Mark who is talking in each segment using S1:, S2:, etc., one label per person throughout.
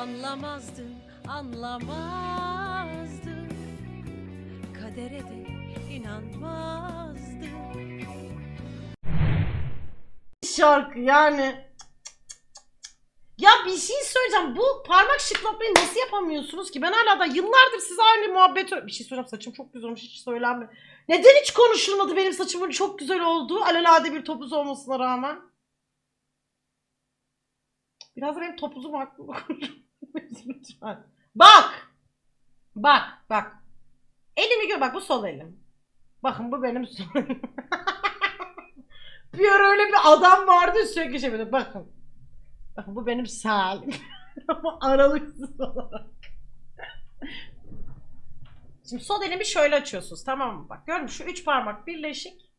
S1: Anlamazdın, anlamazdın Kadere de inanmazdın
S2: şarkı yani. Ya bir şey söyleyeceğim. Bu parmak şıklatmayı nasıl yapamıyorsunuz ki? Ben hala da yıllardır size aynı muhabbet... Bir şey söyleyeceğim. Saçım çok güzel olmuş. Hiç söylenme. Neden hiç konuşulmadı benim saçımın çok güzel olduğu? Alelade bir topuz olmasına rağmen. Biraz da benim topuzum konuşun. Lütfen. Bak! Bak, bak. Elimi gör. Bak bu sol elim. Bakın bu benim sol elim. bir öyle bir adam vardı sürekli şey böyle bakın. Bakın bu benim sağ elim. Ama aralıksız olarak. Şimdi sol elimi şöyle açıyorsunuz tamam mı? Bak gördün mü şu üç parmak birleşik.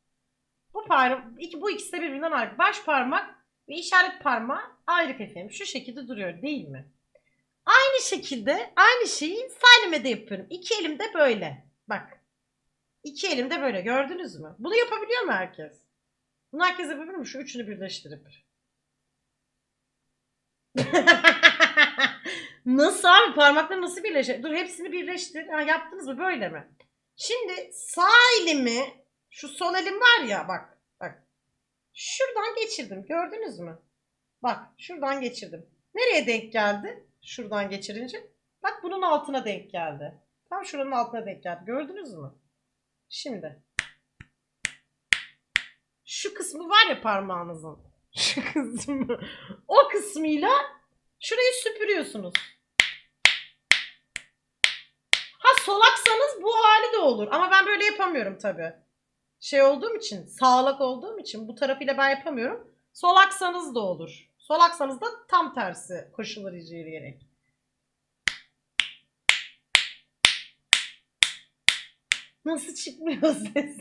S2: Bu parmak, iki, bu ikisi de birbirinden ayrı. Baş parmak ve işaret parmağı ayrı efendim. Şu şekilde duruyor değil mi? Aynı şekilde aynı şeyi Salim'e de yapıyorum. İki elimde böyle. Bak. İki elimde böyle gördünüz mü? Bunu yapabiliyor mu herkes? Bunu herkes yapabilir mi? Şu üçünü birleştirip. nasıl abi? Parmakları nasıl birleşir? Dur hepsini birleştir. Ha, yaptınız mı? Böyle mi? Şimdi sağ elimi şu sol elim var ya bak. Bak. Şuradan geçirdim. Gördünüz mü? Bak şuradan geçirdim. Nereye denk geldi? Şuradan geçirince. Bak bunun altına denk geldi. Tam şuranın altına denk geldi. Gördünüz mü? Şimdi. Şu kısmı var ya parmağınızın. Şu kısmı. O kısmıyla şurayı süpürüyorsunuz. Ha solaksanız bu hali de olur. Ama ben böyle yapamıyorum tabii. Şey olduğum için, sağlak olduğum için bu tarafıyla ben yapamıyorum. Solaksanız da olur. Solaksanız da tam tersi koşulları inceleyerek. Nasıl çıkmıyor ses?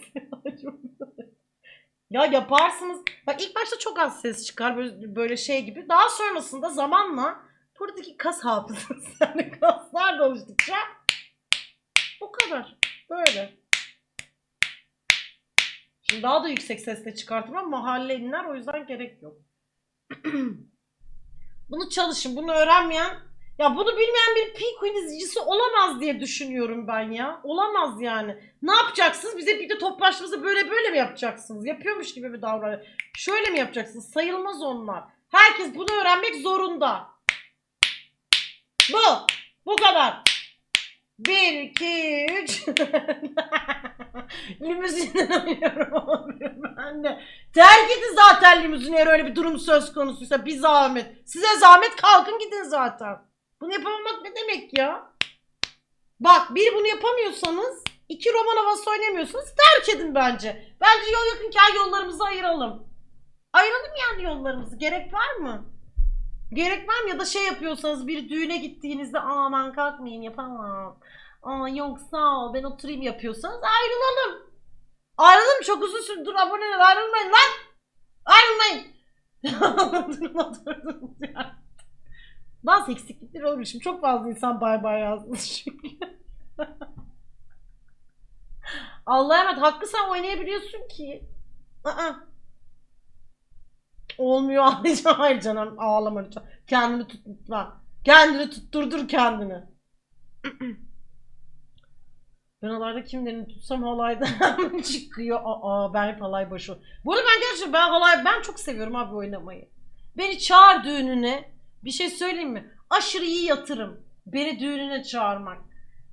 S2: ya yaparsınız. Bak ilk başta çok az ses çıkar böyle, böyle şey gibi. Daha sonrasında zamanla buradaki kas hafızası yani kaslar da oluştukça bu kadar. Böyle. Şimdi daha da yüksek sesle çıkartırım ama mahalle inler o yüzden gerek yok. bunu çalışın. Bunu öğrenmeyen ya bunu bilmeyen bir pi queen izleyicisi olamaz diye düşünüyorum ben ya. Olamaz yani. Ne yapacaksınız? Bize bir de toplaşmamızı böyle böyle mi yapacaksınız? Yapıyormuş gibi bir davranış. Şöyle mi yapacaksınız? Sayılmaz onlar. Herkes bunu öğrenmek zorunda. Bu. Bu kadar. Bir, iki, üç. Limuzinden oynuyorum ben de. Terk edin zaten limuzini eğer öyle bir durum söz konusuysa bir zahmet. Size zahmet kalkın gidin zaten. Bunu yapamamak ne demek ya? Bak bir bunu yapamıyorsanız iki roman havası oynamıyorsanız terk edin bence. Bence yol yakınken yollarımızı ayıralım. Ayıralım yani yollarımızı. Gerek var mı? Gerek var mı? Ya da şey yapıyorsanız bir düğüne gittiğinizde aman kalkmayayım yapamam. Aa yok sağ ol ben oturayım yapıyorsanız ayrılalım. Ayrılalım çok uzun süredir aboneler ayrılmayın lan. Ayrılmayın. Durma durdunuz ya. Bazı eksiklikler olmuşum. Çok fazla insan bay bay yazmış çünkü. Allah'a emanet. Hakkı sen oynayabiliyorsun ki. Aa. Olmuyor ağlayacağım. Hayır canım ağlama lütfen. Kendini tut lütfen. Kendini tutturdur kendini. Ben halayda kimlerini tutsam halaydan çıkıyor. Aa ben hep halay başı. Bu arada ben gerçekten ben halay ben çok seviyorum abi oynamayı. Beni çağır düğününe. Bir şey söyleyeyim mi? Aşırı iyi yatırım. Beni düğününe çağırmak.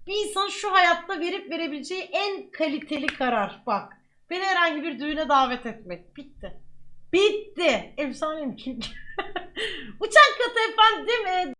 S2: Bir insan şu hayatta verip verebileceği en kaliteli karar. Bak. Beni herhangi bir düğüne davet etmek. Bitti. Bitti. Efsaneyim çünkü. Uçan katı efendim. e,